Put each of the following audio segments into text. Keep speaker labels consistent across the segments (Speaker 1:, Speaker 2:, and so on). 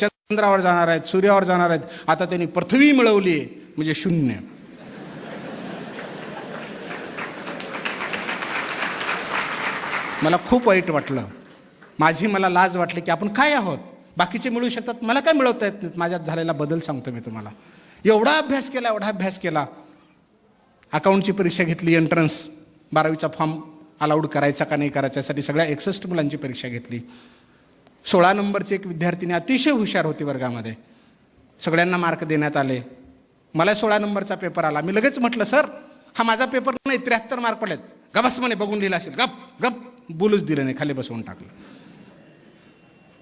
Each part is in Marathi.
Speaker 1: चंद्रावर जाणार आहेत सूर्यावर जाणार आहेत. आता त्यांनी पृथ्वी मिळवली आहे म्हणजे शून्य. मला खूप वाईट वाटलं. माझी मला लाज वाटली की आपण काय आहोत? बाकीचे मिळू शकतात. मला काय मिळवता येत नाहीत माझ्यात झालेला बदल सांगतो मी तुम्हाला. एवढा अभ्यास केला एवढा अभ्यास केला. अकाउंटची परीक्षा घेतली एंट्रन्स बारावीचा फॉर्म अलाउड करायचा का नाही करायचा यासाठी सगळ्या एकसष्ट मुलांची परीक्षा घेतली. सोळा नंबरची एक विद्यार्थिनी अतिशय हुशार होती वर्गामध्ये. सगळ्यांना मार्क देण्यात आले. मला सोळा नंबरचा पेपर आला. मी लगेच म्हटलं सर हा माझा पेपर नाही त्र्याहत्तर मार्क पडलेत. गबस म्हणे बघून लिहिला असेल. गप गप बोलूच दिलं नाही खाली बसवून टाकलं.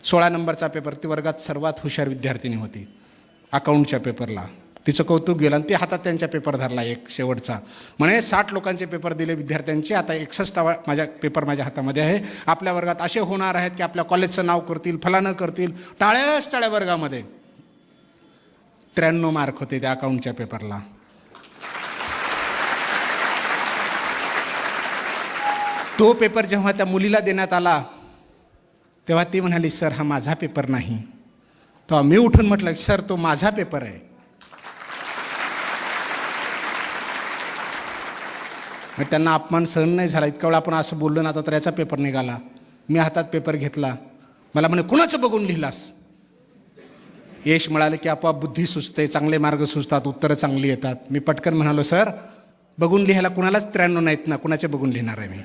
Speaker 1: सोळा नंबरचा पेपर ती वर्गात सर्वात हुशार विद्यार्थिनी होती. अकाउंटच्या पेपरला तिचं कौतुक गेलं आणि ते हातात त्यांच्या पेपर धरला एक शेवटचा. म्हणे साठ लोकांचे पेपर दिले विद्यार्थ्यांचे आता एकसष्ट माझ्या पेपर माझ्या हातामध्ये आहे. आपल्या वर्गात असे होणार आहेत की आपल्या कॉलेजचं नाव करतील फलानं करतील टाळ्याच टाळ्या वर्गामध्ये. त्र्याण्णव मार्क होते त्या अकाउंटच्या पेपरला. तो पेपर जेव्हा त्या मुलीला देण्यात आला तेव्हा ती म्हणाली सर हा माझा पेपर नाही. तेव्हा मी उठून म्हटलं सर तो माझा पेपर आहे. मग त्यांना अपमान सहन नाही झाला. इतका वेळा आपण असं बोललो ना आता तर याचा पेपर निघाला. मी हातात पेपर घेतला. मला म्हणे कुणाचं बघून लिहिलास? यश मिळालं की आपोआप बुद्धी सुचते चांगले मार्ग सुचतात उत्तरं चांगली येतात. मी पटकन म्हणालो सर बघून लिहायला कुणालाच त्र्याण्णव नाहीत ना कुणाचे बघून लिहिणार आहे मी?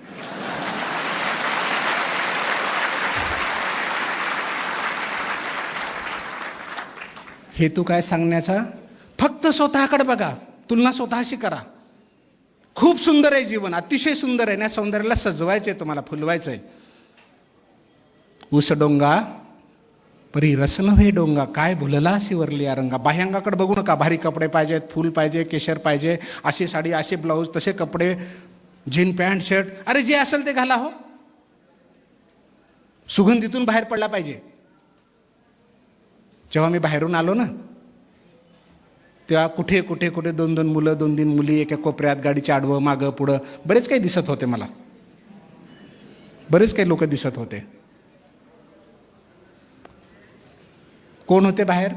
Speaker 1: हेतू काय सांगण्याचा? फक्त स्वतःकडे बघा. तुलना स्वतःशी करा. खूप सुंदर आहे जीवन अतिशय सुंदर आहे. ना सौंदर्याला सजवायचं आहे तुम्हाला फुलवायचं आहे ऊस डोंगा परी रसनवे डोंगा. काय भुलला शिवरली या रंगा. बाह्यांगाकडे बघू नका. भारी कपडे पाहिजेत फुल पाहिजे केशर पाहिजे अशी साडी असे ब्लाऊज तसे कपडे जीन पॅन्ट शर्ट. अरे जे असेल ते घाला हो. सुगंधीतून बाहेर पडला पाहिजे. जेव्हा मी बाहेरून आलो ना तेव्हा कुठे कुठे कुठे दोन दोन मुलं दोन तीन मुली एका कोपऱ्यात गाडीच्या आडवं मागं पुढं बरेच काही दिसत होते मला. बरेच काही लोक दिसत होते. कोण होते बाहेर?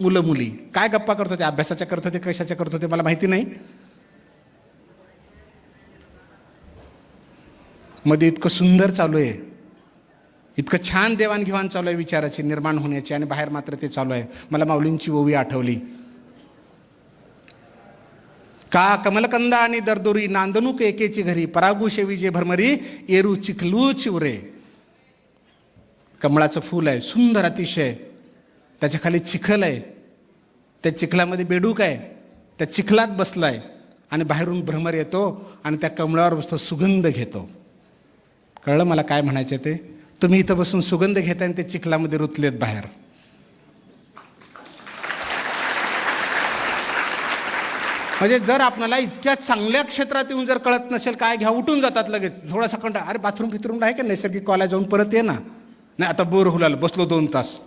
Speaker 1: मुलं मुली. काय गप्पा करत होते? अभ्यासाच्या करत होते कशाच्या करत होते मला माहिती नाही. मध्ये इतकं सुंदर चालू आहे. इतकं छान देवाणघेवाण चालू आहे विचाराची निर्माण होण्याची आणि बाहेर मात्र ते चालू आहे. मला माऊलींची ओवी आठवली. का कमलकंदा आणि दरदोरी नांदणूक एकेची घरी परागू शेवी जे भरमरी एरू चिखलू चिवरे. कमळाचं फूल आहे सुंदर अतिशय. त्याच्याखाली चिखल आहे. त्या चिखलामध्ये बेडूक आहे. त्या चिखलात बसलाय. आणि बाहेरून भ्रमर येतो आणि त्या कमळावर बसतो सुगंध घेतो. कळलं मला काय म्हणायचं ते? तुम्ही इथं बसून सुगंध घेताय आणि ते चिखलामध्ये रुतलेत बाहेर. म्हणजे जर आपल्याला इतक्या चांगल्या क्षेत्रात येऊन जर कळत नसेल काय घ्या उठून जातात लगेच. थोडासा कंटा अरे बाथरूम फिथरूम आहे का? नैसर्गिक कॉलेज जाऊन परत ये ना. नाही आता बोर होऊ लागलं. बसलो दोन तास.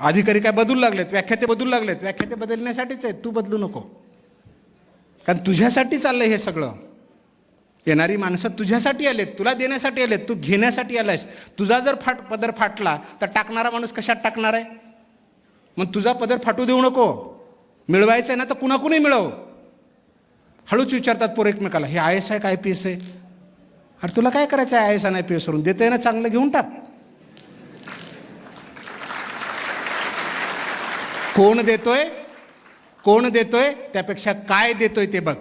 Speaker 1: अधिकारी काय बदलू लागलेत? व्याख्याते बदलू लागलेत. व्याख्याते बदलण्यासाठीच आहेत. तू बदलू नको. कारण तुझ्यासाठी चाललं हे सगळं. येणारी माणसं तुझ्यासाठी आलेत. तुला देण्यासाठी आलेत. तू घेण्यासाठी आलायस. तुझा जर फाट पदर फाटला तर टाकणारा माणूस कशात टाकणार आहे? मग तुझा पदर फाटू देऊ नको. मिळवायचं आहे ना तर कुणाकुणी मिळव. हळूच विचारतात पोर एकमेकाला हे आय एस आहे का आय पी एस आहे? अरे तुला काय करायचं आहे आय एस आणि आय पी एस वरून? देते ना चांगलं घेऊन टाक. कोण देतोय? कोण देतोय? त्यापेक्षा काय देतोय ते बघ.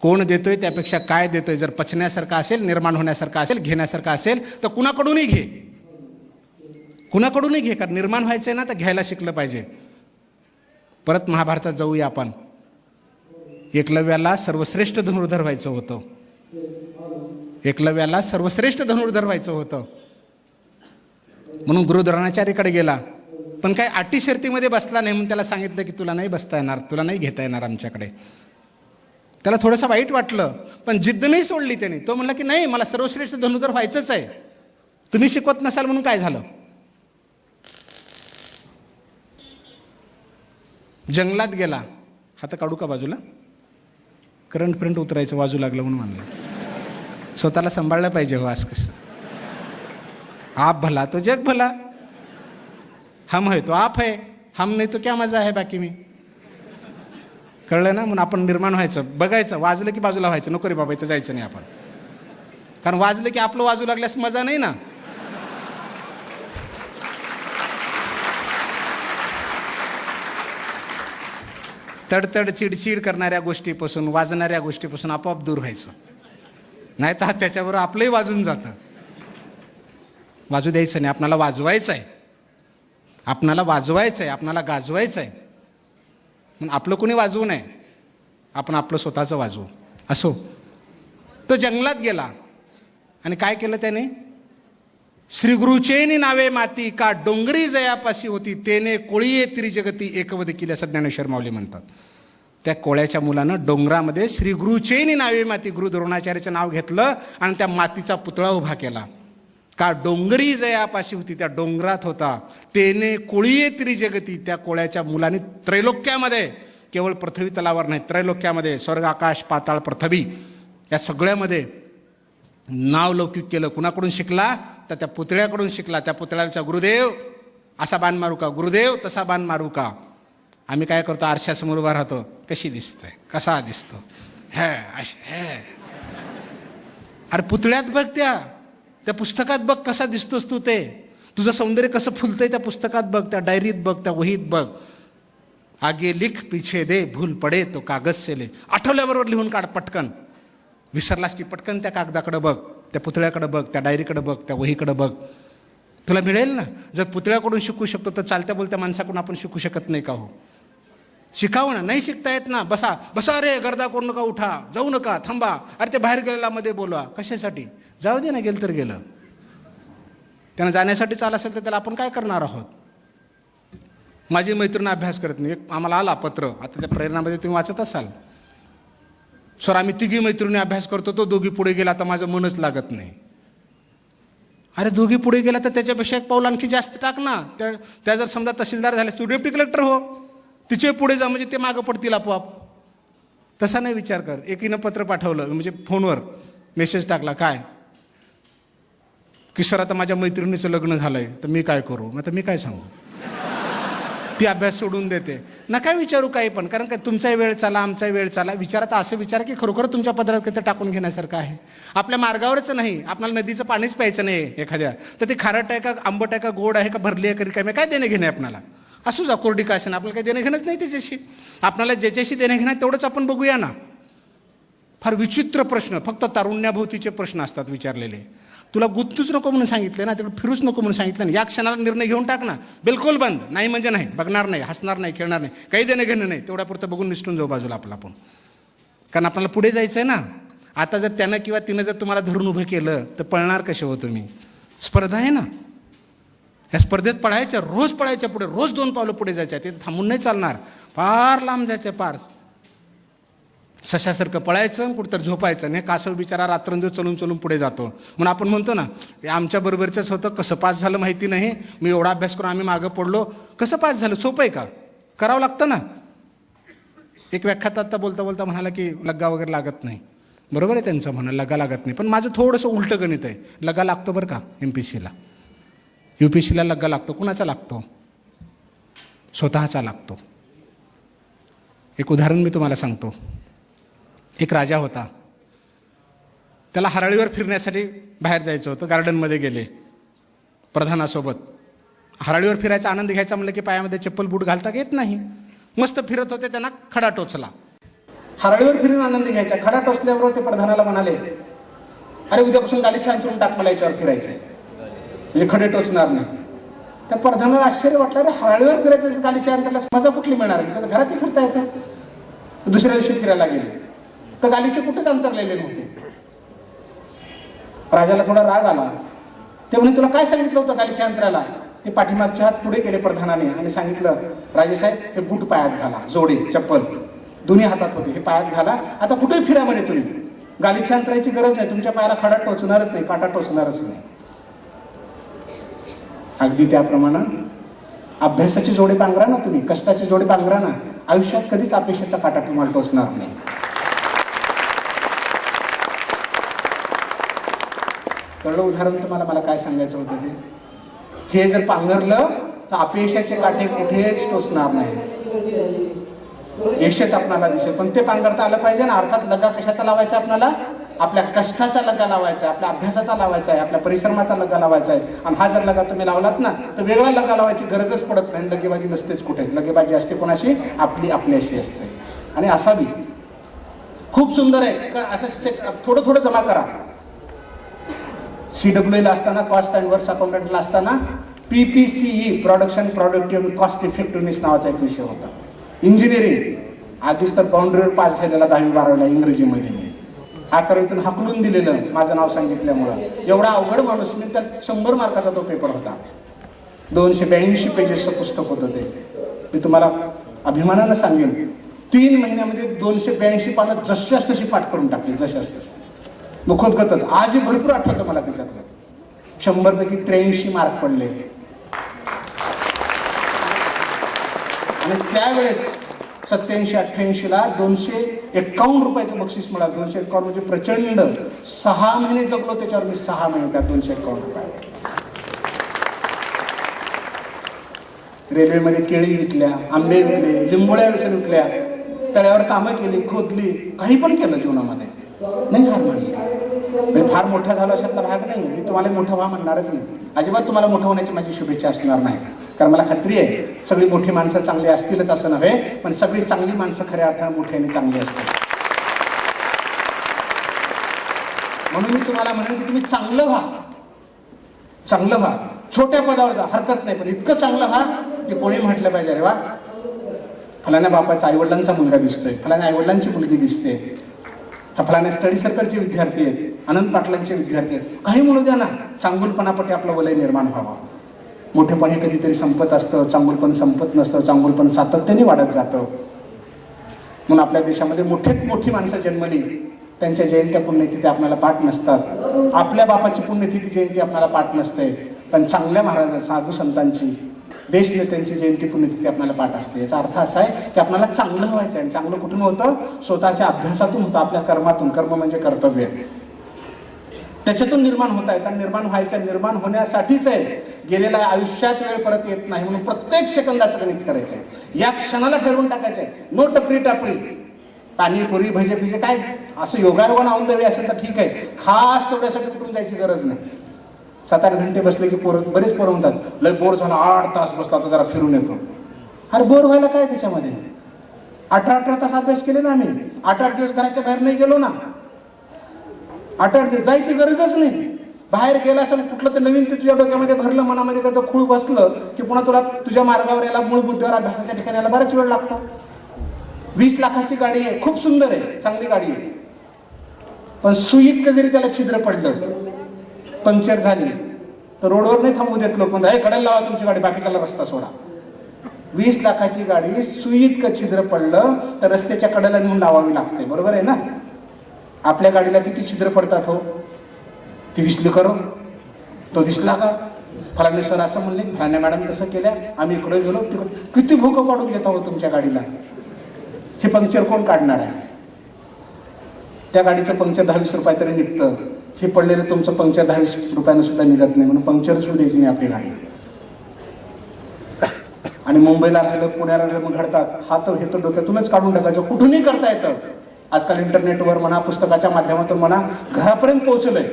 Speaker 1: कोण देतोय? त्यापेक्षा काय देतोय? जर पचण्यासारखा असेल निर्माण होण्यासारखा असेल घेण्यासारखा असेल तर कुणाकडूनही घे. कुणाकडूनही घे कारण निर्माण व्हायचं आहे ना तर घ्यायला शिकलं पाहिजे. परत महाभारतात जाऊया आपण. एकलव्याला सर्वश्रेष्ठ धनुर्धर व्हायचं होतं. एकलव्याला सर्वश्रेष्ठ धनुर्धर व्हायचं होतं. म्हणून गुरु द्रोणाचार्यकडे गेला. पण काय अटी शर्तीमध्ये बसला नाही म्हणून त्याला सांगितलं की तुला नाही बसता येणार तुला नाही घेता येणार आमच्याकडे. त्याला थोडंसं वाईट वाटलं पण जिद्द नाही सोडली त्याने. तो म्हणला की नाही मला सर्वश्रेष्ठ धनुर्धर व्हायचंच आहे. तुम्ही शिकवत नसाल म्हणून काय झालं? जंगलात गेला. हात काढू का बाजूला? करंट फ्रंट उतरायचं वाजू लागलं म्हणून म्हणलं स्वतःला सांभाळलं पाहिजे हो आज कसं. आप भला तो जग भला. हम है तो आप है. हम नाही तो क्या मजा आहे बाकी मी. कळलं ना? म्हणून आपण निर्माण व्हायचं. बघायचं वाजलं की बाजूला व्हायचं. नको रे बाबा इथं जायचं नाही आपण. कारण वाजलं की आपलं वाजू लागल्यास मजा नाही ना. तडतड चिडचिड करणाऱ्या गोष्टीपासून वाजणाऱ्या गोष्टीपासून आपोआप दूर व्हायचं. नाही तर त्याच्याबरोबर आपलंही वाजून जातं. वाजू द्यायचं नाही. आपणाला वाजवायचं आहे आपणाला वाजवायचं आहे आपणाला गाजवायचं आहे म्हणून आपलं कोणी वाजवू नये? आपण आपलं स्वतःचं वाजवू. असो. तो जंगलात गेला. आणि काय केलं त्याने? श्री गुरुचेनी नावे माती का डोंगरी जयापाशी होती तेने कोळीये त्रिजगती एकवद केली असं ज्ञानेश्वर माऊली म्हणतात. त्या कोळ्याच्या मुलानं डोंगरामध्ये श्री गुरुचेनी नावे माती गुरु द्रोणाचार्याचं नाव घेतलं आणि त्या मातीचा पुतळा उभा केला. का डोंगरी जयापाशी होती त्या डोंगरात होता. तेने कोळीये त्रिजगती त्या कोळ्याच्या मुलाने त्रैलोक्यामध्ये केवळ पृथ्वी तलावर नाही त्रैलोक्यामध्ये स्वर्ग आकाश पाताळ पृथ्वी या सगळ्यामध्ये नाव लौकिक केलं कुणाकडून शिकला? तर त्या पुतळ्याकडून शिकला. त्या पुतळ्याचा गुरुदेव. असा बाण मारू का? गुरुदेव तसा बाण मारू का? आम्ही काय करतो? आरशासमोर उभा राहतो. कशी दिसतंय? कसा दिसतो? हे अश हे. अरे पुतळ्यात बघ त्या. त्या पुस्तकात बघ कसा दिसतोस तू ते. तुझं सौंदर्य कसं फुलतंय त्या पुस्तकात बघ त्या डायरीत बघ त्या वहीत बघ. आगे लिख पीछे दे भूल पडे तो कागद से ले. आठवल्याबरोबर लिहून काढ पटकन. विसरलास की पटकन त्या कागदाकडं बघ त्या पुतळ्याकडं बघ त्या डायरीकडं बघ त्या वहीकडं बघ. तुला मिळेल ना? जर पुतळ्याकडून शिकू शकतो तर चालत्या बोलत्या माणसाकडून आपण शिकू शकत नाही का हो? शिकावं ना? नाही शिकता येत ना? बसा बसा रे गर्दा करू नका उठा. जाऊ नका थांबा. अरे ते बाहेर गेलेला मध्ये बोलवा. कशासाठी? जाऊ दे ना गेलं तर गेलं. त्यानं जाण्यासाठी चाल असेल तर त्याला आपण काय करणार आहोत? माझी मैत्रीण अभ्यास करत नाही. एक आम्हाला आला पत्र. आता त्या प्रेरणामध्ये तुम्ही वाचत असाल. सर आम्ही तिघी मैत्रिणी अभ्यास करतो तो दोघी पुढे गेला तर माझं मनच लागत नाही. अरे दोघी पुढे गेला तर त्याच्यापेक्षा एक पाऊल आणखी जास्त टाक ना. त्या त्या जर समजा तहसीलदार झाले तू डेप्टी कलेक्टर हो. तिचे पुढे जा म्हणजे ते मागं पडतील आपोआप. तसा नाही विचार कर. एकीनं पत्र पाठवलं म्हणजे फोनवर मेसेज टाकला काय? की सर आता माझ्या मैत्रिणीचं लग्न झालं आहे तर मी काय करू? मग आता मी काय सांगू? ती अभ्यास सोडून देते. नका विचारू काही पण कारण काय तुमचाही वेळ चाला आमचाही वेळ चाला. विचारात असं विचार की खरोखर तुमच्या पदरात काही टाकून घेण्यासारखं आहे. आपल्या मार्गावरच नाही. आपल्याला नदीचं पाणीच प्यायचं नाही एखाद्या. तर ते खारट आहे का आंबट आहे का गोड आहे का भरली आहे का काय देणं घेणं आहे आपल्याला? असू जा कोरडी का असेल आपल्याला काही देणं घेणंच नाही त्याच्याशी. आपल्याला ज्याच्याशी देणे घेणं तेवढंच आपण बघूया ना. फार विचित्र प्रश्न फक्त तारुण्याभोवतीचे प्रश्न असतात विचारलेले. तुला गुंतूच नको म्हणून सांगितलं ना तिकडे फिरूच नको म्हणून सांगितलं ना. या क्षणाला निर्णय घेऊन टाक ना. बिलकुल बंद. नाही म्हणजे नाही. बघणार नाही हसणार नाही खेळणार नाही. काही देणं घेणं नाही. तेवढ्यापुरतं बघून निसटून जाऊ बाजूला आपला आपण. कारण आपल्याला पुढे जायचं आहे ना. आता जर त्यानं किंवा तिनं जर तुम्हाला धरून उभं केलं तर पळणार कसे हो तुम्ही? स्पर्धा आहे ना. या स्पर्धेत पळायच्या रोज पळायच्या पुढे रोज दोन पावलं पुढे जायच्या. ते थांबून नाही चालणार. फार लांब जायचं पार. सशासारखं पळायचं आणि झोपायचं आणि हे कासव बिचारा रात्रंदिवस चलून चलून पुढे जातो. म्हणून आपण म्हणतो ना हे आमच्या बरोबरचंच होतं. कसं पास झालं माहिती नाही. मी एवढा अभ्यास करून आम्ही मागं पडलो. कसं पास झालं? सोपं आहे का? करावं लागतं ना. एक व्याख्यात आत्ता बोलता बोलता म्हणाला की लग्गा वगैरे लागत नाही. बरोबर आहे त्यांचं म्हणणं लगा लागत नाही. पण माझं थोडंसं उलटं गणित आहे. लगा लागतो बरं का एम पी सीला यू पी सीला लग्गा लागतो. कुणाचा लागतो? स्वतःचा लागतो. एक उदाहरण मी तुम्हाला सांगतो. एक राजा होता. त्याला हराळीवर फिरण्यासाठी बाहेर जायचं होतं गार्डनमध्ये गेले. प्रधानासोबत. हराळीवर फिरायचा आनंद घ्यायचा म्हणलं की पायामध्ये चप्पल बूट घालता येत नाही. मस्त फिरत होते त्यांना खडा टोचला. हराळीवर फिरून आनंद घ्यायचा. खडा टोचल्याबरोबर ते प्रधानाला म्हणाले अरे उद्यापासून गाली छान फिरून टाक मला याच्यावर फिरायचं म्हणजे खडे टोचणार नाही. त्या प्रधानाला आश्चर्य वाटलं अरे हराळीवर फिरायचं गाली छान त्याला मजा कुठली मिळणार नाही? तर घरातही फिरता येतं. दुसऱ्या दिवशी फिरायला गेले. तर गालीचे कुठेच अंतरलेले नव्हते. राजाला थोडा राग आला. ते म्हणे तुला काय सांगितलं होतं गालीच्या अंतराला? ते पाठीमागच्या हात पुढे केले प्रधानाने आणि सांगितलं राजेसाहेब हे बूट पायात घाला जोडे चप्पल दोन्ही हातात होते हे पायात घाला. आता कुठेही फिरा म्हणे तुम्ही. गालीच्या अंतराची गरज नाही तुमच्या पायाला खडा टोचणारच नाही काटा टोचणारच नाही. अगदी त्याप्रमाणे अभ्यासाचे जोडे पांघरा ना तुम्ही कष्टाचे जोडे पांघरा ना. आयुष्यात कधीच अपेक्षेचा काटा तुम्हाला टोचणार नाही. कळलं उदाहरण तुम्हाला मला काय सांगायचं होतं ते? हे जर पांघरलं तर अपयशाचे काठे कुठेच टोचणार नाही. यशच आपणाला दिसेल. पण ते पांघरता आलं पाहिजे ना अर्थात लगा कशाचा लावायचा आपल्याला आपल्या कष्टाचा लगा लावायचा आहे आपल्या अभ्यासाचा लावायचा आहे आपल्या परिश्रमाचा लगा लावायचा आहे. आणि हा जर लगा तुम्ही लावलात ना तर वेगळा लगा लावायची गरजच पडत नाही. लगेबाजी नसतेच कुठे. लगेबाजी असते कोणाशी? आपली आपल्याशी असते. आणि असावी. खूप सुंदर आहे. का असं थोडं थोडं जमा करा. सी डब्ल्यू एला असताना कॉस्ट अँड वर्क्स अकाउंटंटला असताना P P C E production productive cost effectiveness नावाचा एक विषय होता. इंजिनिअरिंग आधीच तर बाउंड्रीवर पास झालेला दहावी बारावीला इंग्रजीमध्ये मी. अकरावीतून हाकलून दिलेलं माझं नाव सांगितल्यामुळं. एवढा अवघड माणूस मी तर शंभर मार्काचा तो पेपर होता. दोनशे ब्याऐंशी पेजेसचं पुस्तक होतं ते. मी तुम्हाला अभिमानानं सांगेन तीन महिन्यामध्ये दोनशे ब्याऐंशी पानं जशाच तशी पाठ करून टाकली जशाच तशी. मुखोद्गतच आजही भरपूर आठवतं मला त्याच्यातलं शंभरपैकी त्र्याऐंशी मार्क पडले. आणि त्यावेळेस सत्याऐंशी अठ्ठ्याऐंशीला दोनशे एक्कावन्न रुपयाचं बक्षीस मिळालं. दोनशे एक्कावन्न म्हणजे प्रचंड. सहा महिने जगलो त्याच्यावर मी सहा महिने त्यात दोनशे एक्कावन्न रुपये रेल्वेमध्ये केळी विकल्या आंबे विकले लिंबोळ्या विकल्या विकल्या तळ्यावर कामं केली खोदली काही पण केलं जीवनामध्ये. नाही हार मानली. म्हणजे फार मोठा झाला अशातला भाग नाही. मी तुम्हाला मोठं व्हा म्हणणारच नाही. अजिबात तुम्हाला मोठं होण्याची माझी शुभेच्छा असणार नाही. कारण मला खात्री आहे सगळी मोठी माणसं चांगली असतीलच असं नव्हे पण सगळी चांगली माणसं खऱ्या अर्थाने मोठ्याने चांगली असतात. म्हणून मी तुम्हाला म्हणेन की तुम्ही चांगलं व्हा. चांगलं व्हा. छोट्या पदावर जा. हरकत नाही. पण इतकं चांगलं व्हा की कोणी म्हटलं पाहिजे अरे वा फलाण्या बापाचा आईवडिलांचा मुलगा दिसतोय. फलाण्या आईवडिलांची मुलगी दिसते. फलाने फलाण्या स्टडी सर्कलचे विद्यार्थी आहेत. अनंत पाटलांचे विद्यार्थी आहेत. काही म्हणू द्या ना चांगुलपणापटी आपलं वलय निर्माण व्हावं. मोठेपण हे कधीतरी संपत असतं चांगुलपण संपत नसतं चांगुलपण सातत्याने वाढत जातं. म्हणून आपल्या देशामध्ये मोठेच मोठी माणसं जन्मली त्यांच्या जयंत्या पुण्यतिथी आपल्याला पाठ नसतात. आपल्या बापाची पुण्यतिथी जयंती आपल्याला पाठ नसते. पण चांगल्या महाराज साधू संतांची देशनेत्यांची जयंती पुण्यतिथी आपल्याला पाठ असते. याचा अर्थ असा आहे की आपल्याला चांगलं व्हायचं आहे चांगलं कुठून होतं? स्वतःच्या अभ्यासातून होतं आपल्या कर्मातून. कर्म म्हणजे कर्तव्य. त्याच्यातून निर्माण होत आहेत. आणि निर्माण व्हायचं निर्माण होण्यासाठीच आहे. गेलेल्या आयुष्यात वेळ परत येत नाही म्हणून प्रत्येक सेकंदाचं गणित करायचं आहे. या क्षणाला ठरवून टाकायचं आहे. नो टपरी टापरी. पाणीपुरी भजे फिजे काय? असं योगारोहण आणून द्यावी असेल तर ठीक आहे. खास तेवढ्यासाठी कुठून जायची गरज नाही. सात आठ घंटे बसले की पोरं बरेच पोरं म्हणतात लय बोर झाला आठ तास बसला आता जरा फिरून येतो. अरे बोर व्हायला काय त्याच्यामध्ये? अठरा अठरा तास अभ्यास केले ना आम्ही. आठ आठ दिवस घराच्या बाहेर नाही गेलो ना. आठ आठ दिवस जायची गरजच नाही. बाहेर गेला असेल कुठलं तर नवीन ते तुझ्या डोक्यामध्ये भरलं मनामध्ये कधी खूळ बसलं की पुन्हा तुला तुझ्या मार्गावर यायला मूळ बुद्धीवर अभ्यासाच्या ठिकाणी यायला बराच वेळ लागतो. वीस लाखाची गाडी आहे खूप सुंदर आहे चांगली गाडी आहे. पण सुईत जरी त्याला छिद्र पडलं. पंक्चर झाली. तर रोडवर नाही थांबू देत लोक. म्हणजे कडेला लावा तुमची गाडी बाकीच्याला रस्ता सोडा. वीस लाखाची गाडी सुईत छिद्र पडलं तर रस्त्याच्या कडेला नेऊन लावावी लागते. बरोबर आहे ना? आपल्या गाडीला किती छिद्र पडतात हो? ती दिसली करून. तो दिसला का? फलाने सर असं म्हणले फलाने मॅडम तसं केल्या आम्ही इकडे गेलो तिकडे किती भूक पाडून घेत आहोत तुमच्या गाडीला? हे पंक्चर कोण काढणार आहे? त्या गाडीचं पंक्चर दहावीस रुपये तरी निघतं. हे पडलेलं तुमचं पंक्चर दहावीस रुपयानं सुद्धा निघत नाही म्हणून पंक्चरच होऊ द्यायची नाही आपली गाडी. आणि मुंबईला राहिलं पुण्याला राहिलं मग घडतात. हा तर हे तर डोक्यातूनच काढून टाकायचं. कुठूनही करता येतं. आजकाल इंटरनेटवर म्हणा पुस्तकाच्या माध्यमातून म्हणा घरापर्यंत पोहोचलंय.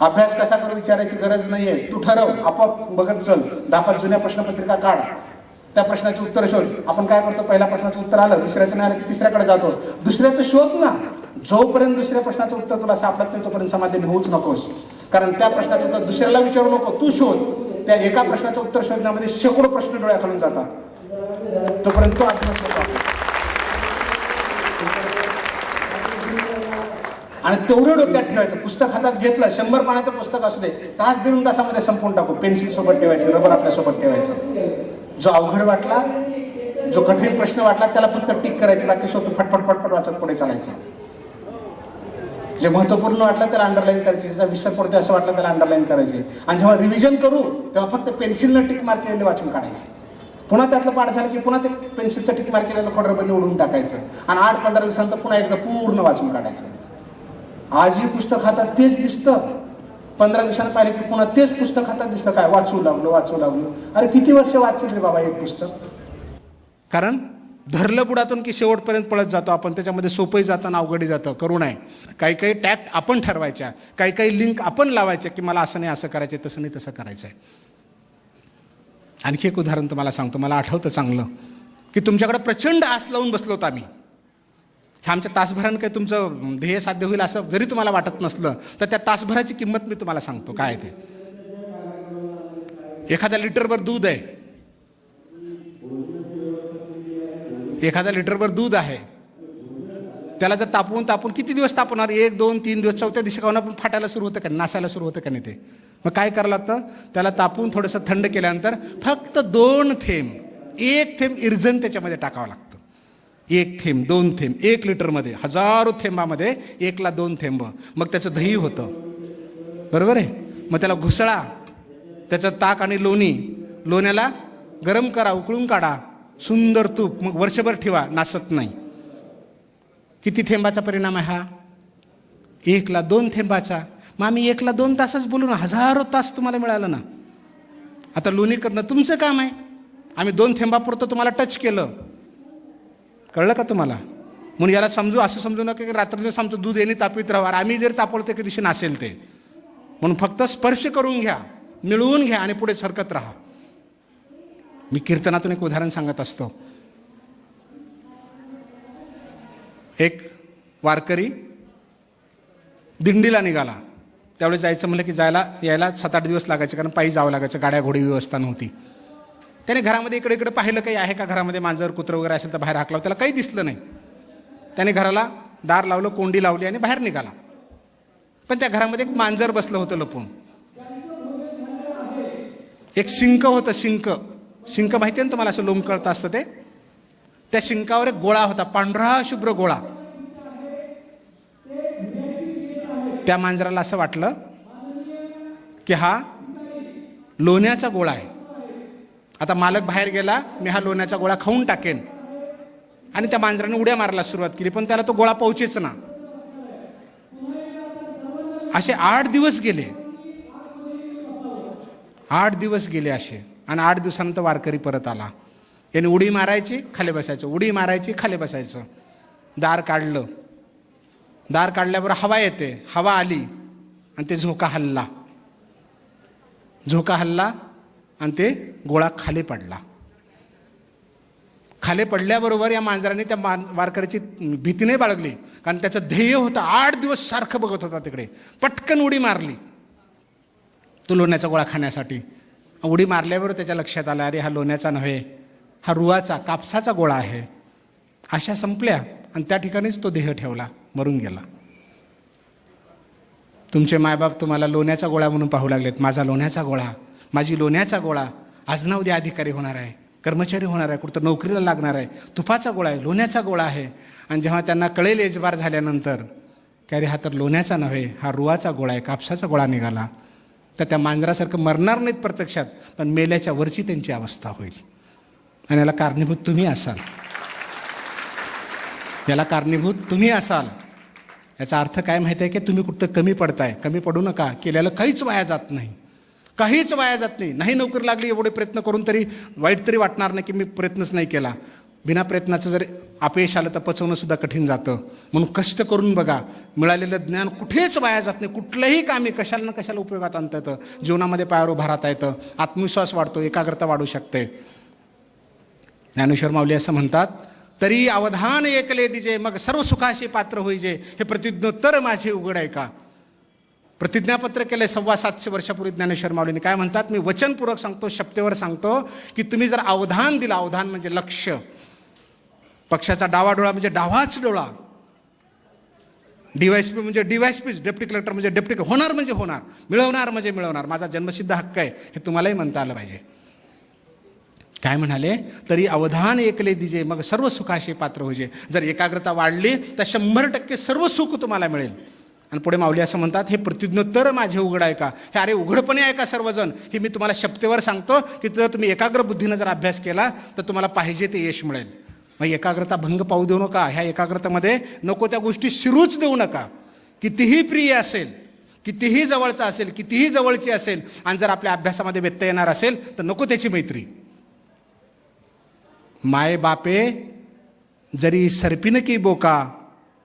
Speaker 1: अभ्यास कसा करू विचारायची गरज नाहीये. तू ठरव आपोआप बघत चल. दहा पाच जुन्या प्रश्नपत्रिका काढ. त्या प्रश्नाचे उत्तर शोध. आपण काय करतो? पहिल्या प्रश्नाचं उत्तर आलं दुसऱ्याचं नाही आलं की तिसऱ्याकडे जातो. दुसऱ्याचं शोध ना. जोपर्यंत दुसऱ्या प्रश्नाचं उत्तर तुला सापडत नाही तोपर्यंत समाधानी होऊच नकोस. कारण त्या प्रश्नाचं उत्तर दुसऱ्याला विचारू नको. तू शोध. त्या एका प्रश्नाचं उत्तर शोधण्यामध्ये शेकडो प्रश्न डोळ्याखालून जातात. तोपर्यंत तो अभ्यास होतो. आणि तेवढं डोक्यात ठेवायचं. पुस्तक हातात घेतलं शंभर पानाचं पुस्तक असू दे तास दीड तासामध्ये संपून टाकू. पेन्सिल सोबत ठेवायची रबर आपल्यासोबत ठेवायचं. जो अवघड वाटला जो कठीण प्रश्न वाटला त्याला फक्त टिक करायचं बाकी सोपं फटफट फटफट वाचत पुढे चालायचं. जे महत्त्वपूर्ण वाटलं त्याला अंडरलाईन करायची. ज्याचा विसर पडतो असं वाटलं त्याला अंडरलाईन करायची. आणि जेव्हा रिव्हिजन करू तेव्हा फक्त पेन्सिलनं टिक मार केलेले वाचून काढायचे. पुन्हा त्यातलं पाठ झालं की पुन्हा ते पेन्सिलचं टिक मार केलेलं खोडरबंदी उडून टाकायचं. आणि आठ पंधरा दिवसानंतर पुन्हा एकदा पूर्ण वाचून काढायचं. आजही पुस्तक हातात तेच दिसतं. पंधरा दिवसांना पाहिलं की पुन्हा तेच पुस्तक हातात दिसतं. काय वाचू लागलो वाचू लागलो. अरे किती वर्ष वाचेल बाबा हे पुस्तक? कारण धरलं बुडातून की शेवटपर्यंत पळत जातो आपण. त्याच्यामध्ये सोपंही जातं अवघडही जातं. करू नये. काही काही टॅक्ट आपण ठरवायच्या. काही काही लिंक आपण लावायच्या की मला असं नाही असं करायचं आहे, तसं नाही तसं करायचं आहे आणखी एक उदाहरण तुम्हाला सांगतो. मला आठवतं चांगलं. की तुमच्याकडे प्रचंड आस लावून बसलो होतो आम्ही. ह्या आमच्या तासभरानं काही तुमचं ध्येय साध्य होईल असं जरी तुम्हाला वाटत नसलं तर त्या तासभराची किंमत मी तुम्हाला सांगतो. काय ते? एखाद्या लिटरभर दूध आहे. एखाद्या लिटरभर दूध आहे. त्याला जर तापवून तापवून किती दिवस तापवणार? एक दोन तीन दिवस. चौथ्या दिवशी काहून आपण फाटायला सुरू होतं का? नासायला सुरू होतं का नाही ते? मग काय करावं लागतं? त्याला तापवून थोडंसं थंड केल्यानंतर फक्त दोन थेंब एक थेंब इर्जन त्याच्यामध्ये टाकावं लागतं. एक थेंब दोन थेंब एक लिटरमध्ये हजारो थेंबामध्ये एकला दोन थेंब. मग त्याचं दही होतं. बरोबर आहे? मग त्याला घुसळा त्याचं ताक आणि लोणी लोण्याला गरम करा उकळून काढा. सुंदर तूप मग वर्षभर ठेवा नासत नाही. किती थेंबाचा परिणाम आहे हा? एकला दोन थेंबाचा. मग आम्ही एकला दोन तासच बोलू ना हजारो तास तुम्हाला मिळालं ना. आता लोणी करणं तुमचं काम आहे. आम्ही दोन थेंबापुरतं तुम्हाला टच केलं. कळलं का तुम्हाला? म्हणून याला समजू असं समजू नका की रात्रदिवस आमचं दूध येणे तापवीत राहावं. आम्ही जर तापवलं ते दिवशी नासेल ते. म्हणून फक्त स्पर्श करून घ्या मिळवून घ्या आणि पुढे सरकत राहा. मी कीर्तनातून एक उदाहरण सांगत असतो. एक वारकरी दिंडीला निघाला. त्यावेळेस जायचं म्हणलं की जायला यायला सात आठ दिवस लागायचे कारण पायी जावं लागायचं गाड्या घोडी व्यवस्था नव्हती. त्याने घरामध्ये इकडे इकडे पाहिलं काही आहे का घरामध्ये मांजर कुत्रं वगैरे असेल तर बाहेर हाकला त्याला काही दिसलं नाही. त्याने घराला दार लावलं कोंडी लावली आणि बाहेर निघाला. पण त्या घरामध्ये एक मांजर बसलं होतं लपून. एक शिंक होतं शिंक. शिंक माहिती आहे ना तुम्हाला असं लोंबकळतं असतं ते? त्या शिंकावर एक गोळा होता पांढरा शुभ्र गोळा. त्या मांजराला असं वाटलं की हा लोण्याचा गोळा आहे. आता मालक बाहेर गेला मी हा लोण्याचा गोळा खाऊन टाकेन. आणि त्या मांजराने उड्या मारायला सुरुवात केली पण त्याला तो गोळा पोहोचेच ना. असे आठ दिवस गेले. आठ दिवस गेले असे. आणि आठ दिवसानंतर वारकरी परत आला. याने उडी मारायची खाली बसायचं. उडी मारायची खाली बसायचं. दार काढलं. दार काढल्यावर हवा येते. हवा आली. आणि ते झोका हल्ला. झोका हल्ला. आणि ते गोळा खाली पडला. खाली पडल्याबरोबर या मांजराने त्या मान वारकऱ्याची भीती नाही बाळगली. कारण त्याचं ध्येय होतं. आठ दिवस सारखं बघत होता तिकडे. पटकन उडी मारली. तो लोण्याचा गोळा खाण्यासाठी. उडी मारल्याबरोबर त्याच्या लक्षात आलं अरे हा लोण्याचा नव्हे. हा रुवाचा कापसाचा गोळा आहे. अशा संपल्या. आणि त्या ठिकाणीच तो देह ठेवला. मरून गेला. तुमचे मायबाप तुम्हाला लोण्याचा गोळा म्हणून पाहू लागलेत. माझा लोण्याचा गोळा माझी लोण्याचा गोळा आज ना उद्या अधिकारी होणार आहे कर्मचारी होणार आहे कुठं नोकरीला लागणार आहे. तुपाचा गोळा आहे लोण्याचा गोळा आहे. आणि जेव्हा त्यांना कळेल एजबार झाल्यानंतर की अरे हा तर लोण्याचा नव्हे हा रुवाचा गोळा आहे कापसाचा गोळा निघाला. तर त्या मांजरासारखं मरणार नाहीत प्रत्यक्षात पण मेल्याच्या वरची त्यांची अवस्था होईल. आणि याला कारणीभूत तुम्ही असाल. याला कारणीभूत तुम्ही असाल. याचा अर्थ काय माहिती आहे की तुम्ही कुठं कमी पडताय? कमी पडू नका. केल्याला काहीच वाया जात नाही. काहीच वाया जात नाही. नाही नोकरी लागली एवढे प्रयत्न करून तरी वाईट तरी वाटणार नाही की मी प्रयत्नच नाही केला. बिना प्रयत्नाचं जर अपयश आलं तर पचवणंसुद्धा कठीण जातं. म्हणून कष्ट करून बघा मिळालेलं ज्ञान कुठेच वाया जात नाही. कुठलंही कामी कशाला ना कशाला उपयोगात आणता येतं. जीवनामध्ये पायावर उभा राहता येतं. आत्मविश्वास वाढतो एकाग्रता वाढू शकते. ज्ञानेश्वर माऊली असं म्हणतात तरी अवधान एकले दिजे मग सर्व सुखाशी पात्र होईजे. हे प्रतिज्ञोत्तर माझे उघड आहे का? प्रतिज्ञापत्र केलं आहे सव्वा सातशे वर्षापूर्वी ज्ञानेश्वर माऊलीने. काय म्हणतात? मी वचनपूर्वक सांगतो शब्देवर सांगतो की तुम्ही जर अवधान दिलं अवधान म्हणजे लक्ष. पक्षाचा डावा डोळा म्हणजे डावाच डोळा. डीवायसपी म्हणजे डीवायसपी डेप्टी कलेक्टर म्हणजे डेप्टी होणार म्हणजे होणार. मिळवणार म्हणजे मिळवणार. माझा जन्मसिद्ध हक्क आहे हे तुम्हालाही म्हणता आलं पाहिजे. काय म्हणाले? तरी अवधान एकले दिजे मग सर्व सुखाशी पात्र होजे. जर एकाग्रता वाढली तर शंभर टक्के सर्व सुख तुम्हाला मिळेल. आणि पुढे माऊली असं म्हणतात हे प्रतिज्ञोत्तर माझे उघड आहे का हे अरे उघडपणे आहे का सर्वजण? हे मी तुम्हाला शब्देवर सांगतो की जर तुम्ही एकाग्र बुद्धीनं जर अभ्यास केला तर तुम्हाला पाहिजे ते यश मिळेल. मग एकाग्रता भंग पाहू देऊ नका. ह्या एकाग्रतेमध्ये नको त्या गोष्टी शिरूच देऊ नका. कितीही प्रिय असेल कितीही जवळचा असेल कितीही जवळची असेल आणि जर आपल्या अभ्यासामध्ये व्यत्यय येणार असेल तर नको त्याची मैत्री. माय बापे जरी सरपिन की बोका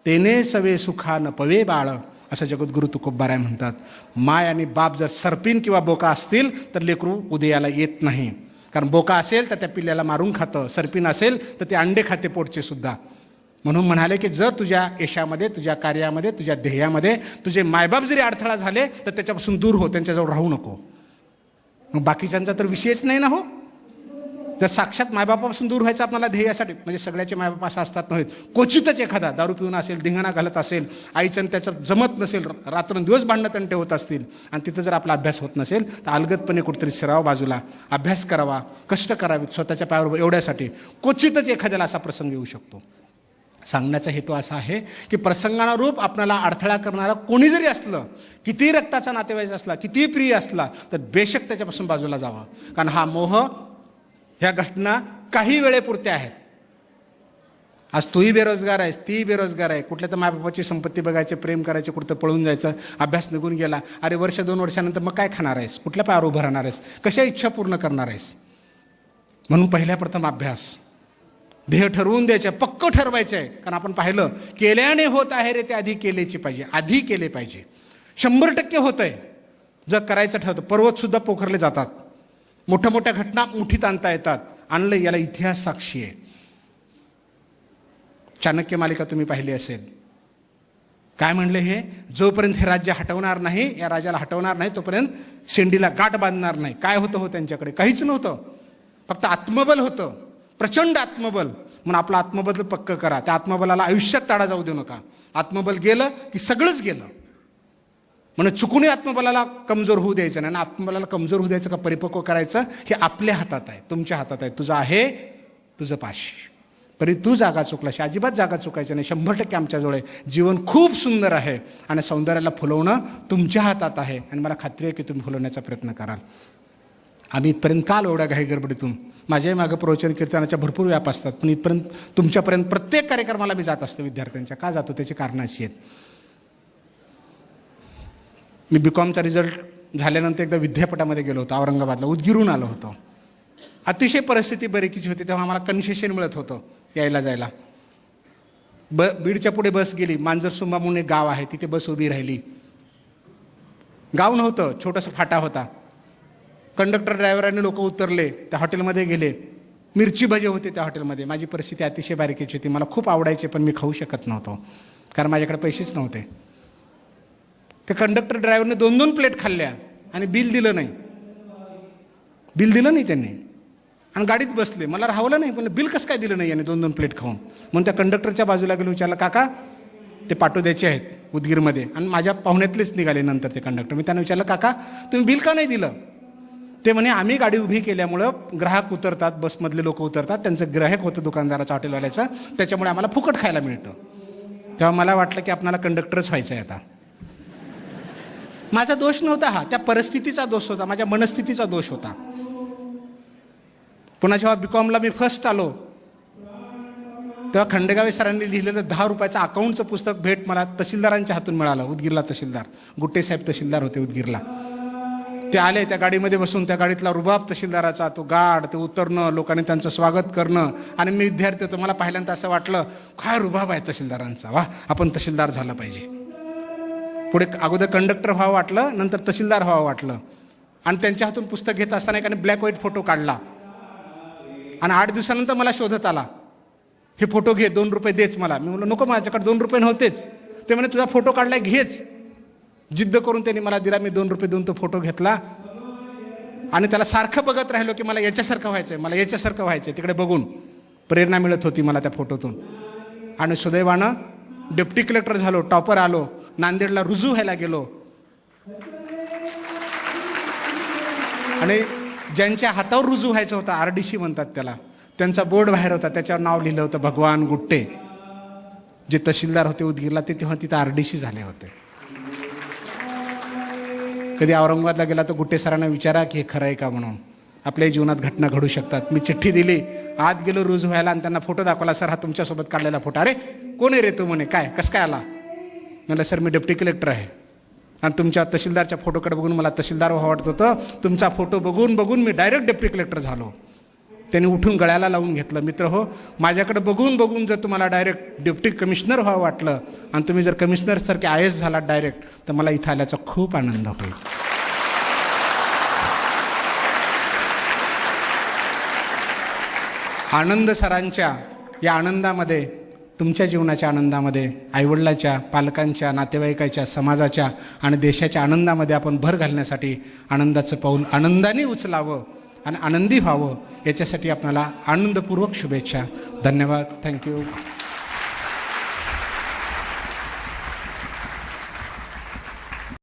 Speaker 1: तेने सवे सुखा न पवे बाळ. असं जगद्गुरु तुकोबाराय म्हणतात माय आणि बाप जर सर्पिन किंवा बोका असतील तर लेकरू उदयाला येत नाही. कारण बोका असेल तर त्या पिल्ल्याला मारून खातं. सर्पिन असेल तर ते अंडे खाते पोटचे सुद्धा. म्हणून म्हणाले की जर तुझ्या यशामध्ये तुझ्या कार्यामध्ये तुझ्या ध्येयामध्ये तुझे मायबाप जरी अडथळा झाले तर त्याच्यापासून दूर हो त्यांच्याजवळ राहू नको. मग बाकीच्यांचा तर विषयच नाही ना हो? तर साक्षात मायबापापासून दूर व्हायचं आपल्याला ध्येयासाठी म्हणजे सगळ्याचे मायबाप असं असतात नव्हे क्वचितच एखादा दारू पिऊन असेल धिंगाणा घालत असेल आईचं आणि त्याचं जमत नसेल रात्रंदिवस भांडणं तंटे होत असतील आणि तिथं जर आपला अभ्यास होत नसेल तर अलगदपणे कुठेतरी सराव बाजूला अभ्यास करावा कष्ट करावेत स्वतःच्या पायावर एवढ्यासाठी. क्वचितच एखाद्याला असा प्रसंग येऊ शकतो. सांगण्याचा हेतू असा आहे की प्रसंगानुरूप आपल्याला अडथळा करणारा कोणी जरी असलं कितीही रक्ताचा नातेवाईक असला कितीही प्रिय असला तर बेशक त्याच्यापासून बाजूला जावा. कारण हा मोह ह्या घटना काही वेळेपुरत्या आहेत. आज तूही बेरोजगार आहेस तीही बेरोजगार आहे. कुठल्या तर मायबापाची संपत्ती बघायचे प्रेम करायचे कुठं पळून जायचं अभ्यास निघून गेला. अरे वर्ष दोन वर्षानंतर मग काय खाणार आहेस? कुठल्या पायावर उभं राहणार आहेस? कशा इच्छा पूर्ण करणार आहेस? म्हणून पहिल्या प्रथम अभ्यास. ध्येय ठरवून द्यायचे पक्क ठरवायचं. आहे कारण आपण पाहिलं केल्याने होत आहे रे ते आधी केलेची पाहिजे आधी केले पाहिजे. शंभर टक्के होत आहे जर करायचं ठरतं पर्वतसुद्धा पोखरले जातात. मोठ्या मोठ्या घटना मुठीत आणता येतात. आणलं याला इतिहास साक्षी आहे. चाणक्य मालिका तुम्ही पाहिली असेल. काय म्हणले हे? जोपर्यंत हे राज्य हटवणार नाही या राजाला हटवणार नाही तोपर्यंत शेंडीला गाठ बांधणार नाही. काय होतं हो त्यांच्याकडे? काहीच नव्हतं. फक्त आत्मबल होतं. प्रचंड आत्मबल. म्हणून आपलं आत्मबल पक्क करा. त्या आत्मबलाला आयुष्यात ताडा जाऊ देऊ नका. आत्मबल गेलं की सगळंच गेलं. म्हणून चुकूनही आत्मबलाला कमजोर होऊ द्यायचं नाही. आणि आत्मबलाला कमजोर होऊ द्यायचं का परिपक्व करायचं हे आपल्या हातात आहे तुमच्या हातात आहे. तुझं आहे तुझं पाशी तरी तू जागा चुकलाशी अजिबात जागा चुकायची नाही. शंभर टक्के आमच्याजवळ आहे जीवन खूप सुंदर आहे आणि सौंदर्याला फुलवणं तुमच्या हातात आहे. आणि मला खात्री आहे की तुम्ही फुलवण्याचा प्रयत्न कराल. आम्ही इथपर्यंत काल एवढ्या घाई गडबडीतून? माझ्याही मागं प्रवचन कीर्तनाच्या भरपूर व्याप असतात. पण इथपर्यंत तुमच्यापर्यंत प्रत्येक कार्यक्रमाला मी जात असतो विद्यार्थ्यांच्या. का जातो? त्याची कारणं अशी आहेत. मी बी कॉमचा रिझल्ट झाल्यानंतर एकदा विद्यापीठामध्ये गेलो होतो औरंगाबादला. उदगिरून आलो होतो. अतिशय परिस्थिती बरेकीची होती तेव्हा आम्हाला कन्सेशन मिळत होतं यायला जायला. ब बीडच्या पुढे बस गेली मांजरसुंबा म्हणून एक गाव आहे तिथे बस उभी राहिली. गाव नव्हतं छोटंसं फाटा होता. कंडक्टर ड्रायव्हरांनी लोक उतरले त्या हॉटेलमध्ये गेले. मिरची भजे होते त्या हॉटेलमध्ये. माझी परिस्थिती अतिशय बारीकीची होती. मला खूप आवडायचे पण मी खाऊ शकत नव्हतो. कारण माझ्याकडे पैसेच नव्हते. ते कंडक्टर ड्रायव्हरने दोन दोन प्लेट खाल्ल्या आणि बिल दिलं नाही. बिल दिलं नाही त्यांनी. आणि गाडीत बसले. मला राहवलं नाही. पण बिल कसं काय दिलं नाही याने दोन दोन प्लेट खाऊन? म्हणून त्या कंडक्टरच्या बाजूला गेलो विचारलं काका ते पाठव द्यायचे आहेत उदगीरमध्ये. आणि माझ्या पाहुण्यातलेच निघाले नंतर ते कंडक्टर मी त्यांना विचारलं काका तुम्ही बिल का नाही दिलं? ते म्हणे आम्ही गाडी उभी केल्यामुळं ग्राहक उतरतात बसमधले लोक उतरतात त्यांचं ग्राहक होतं दुकानदाराचं हॉटेलवाल्याचं त्याच्यामुळे आम्हाला फुकट खायला मिळतं. तेव्हा मला वाटलं की आपणाला कंडक्टरच व्हायचं आहे आता. माझा दोष नव्हता हा त्या परिस्थितीचा दोष होता माझ्या मनस्थितीचा दोष होता. पुन्हा जेव्हा बी कॉमला मी फर्स्ट आलो तेव्हा खंडेगावे सरांनी लिहिलेलं दहा रुपयाचं अकाउंटचं पुस्तक भेट मला तहसीलदारांच्या हातून मिळालं उदगीरला तहसीलदार गुट्टे साहेब तहसीलदार होते उदगीरला. ते आले त्या गाडीमध्ये बसून त्या गाडीतला रुबाब तहसीलदाराचा तो गाड ते उतरणं लोकांनी त्यांचं स्वागत करणं आणि मी विद्यार्थी होतो मला पहिल्यांदा असं वाटलं काय रुबाब आहे तहसीलदारांचा? वा आपण तहसीलदार झालं पाहिजे. पुढे अगोदर कंडक्टर व्हावं वाटलं नंतर तहसीलदार व्हावं वाटलं. आणि त्यांच्या हातून पुस्तक घेत असताना एकाने ब्लॅक व्हाईट फोटो काढला. आणि आठ दिवसानंतर मला शोधत आला. हे फोटो घे दोन रुपये देच मला. मी म्हणलं नको माझ्याकडे दोन रुपये नव्हतेच. ते म्हणे तुझा फोटो काढलाय घेच. जिद्द करून त्यांनी मला दिला मी दोन रुपये देऊन तो फोटो घेतला. आणि त्याला सारखं बघत राहिलो की मला याच्यासारखं व्हायचं आहे मला याच्यासारखं व्हायचं आहे तिकडे बघून. प्रेरणा मिळत होती मला त्या फोटोतून आणि सुदैवानं डेप्टी कलेक्टर झालो टॉपर आलो. नांदेडला रुजू व्हायला गेलो. आणि ज्यांच्या हातावर रुजू व्हायचं होतं आर डी सी म्हणतात त्याला. त्यांचा बोर्ड बाहेर होता त्याच्यावर नाव लिहिलं होतं भगवान गुट्टे. जे तहसीलदार होते उदगीरला ते तेव्हा तिथं आर डी सी झाले होते. कधी औरंगाबादला गेला तर गुट्टे सरांना विचारा की हे खरं आहे का म्हणून. आपल्या जीवनात घटना घडू शकतात. मी चिठ्ठी दिली आत गेलो रुजू व्हायला आणि त्यांना फोटो दाखवला सर हा तुमच्यासोबत काढलेला फोटो. अरे कोण आहे रे तू? म्हणे. काय? कसं काय आला? म्हणलं सर मी डेप्टी कलेक्टर आहे. आणि तुमच्या तहसीलदारच्या फोटोकडे बघून मला तहसीलदार व्हावं वाटत होतं. तुमचा फोटो बघून बघून मी डायरेक्ट डेप्टी कलेक्टर झालो. त्यांनी उठून गळ्याला लावून घेतलं मित्र हो माझ्याकडे बघून बघून जर तुम्हाला डायरेक्ट डेप्टी कमिशनर व्हावं वाटलं आणि तुम्ही जर कमिशनरसारखे आय एस झालात डायरेक्ट तर मला इथं आल्याचा खूप आनंद होईल. आनंद सरांच्या या आनंदामध्ये तुमच्या जीवनाच्या आनंदामध्ये आईवडिलाच्या पालकांच्या नातेवाईकाच्या समाजाच्या आणि देशाच्या आनंदामध्ये आपण भर घालण्यासाठी आनंदाचं पाऊल आनंदाने उचलावं आणि आनंदी व्हावं याच्यासाठी आपणाला आनंदपूर्वक शुभेच्छा. धन्यवाद. थँक्यू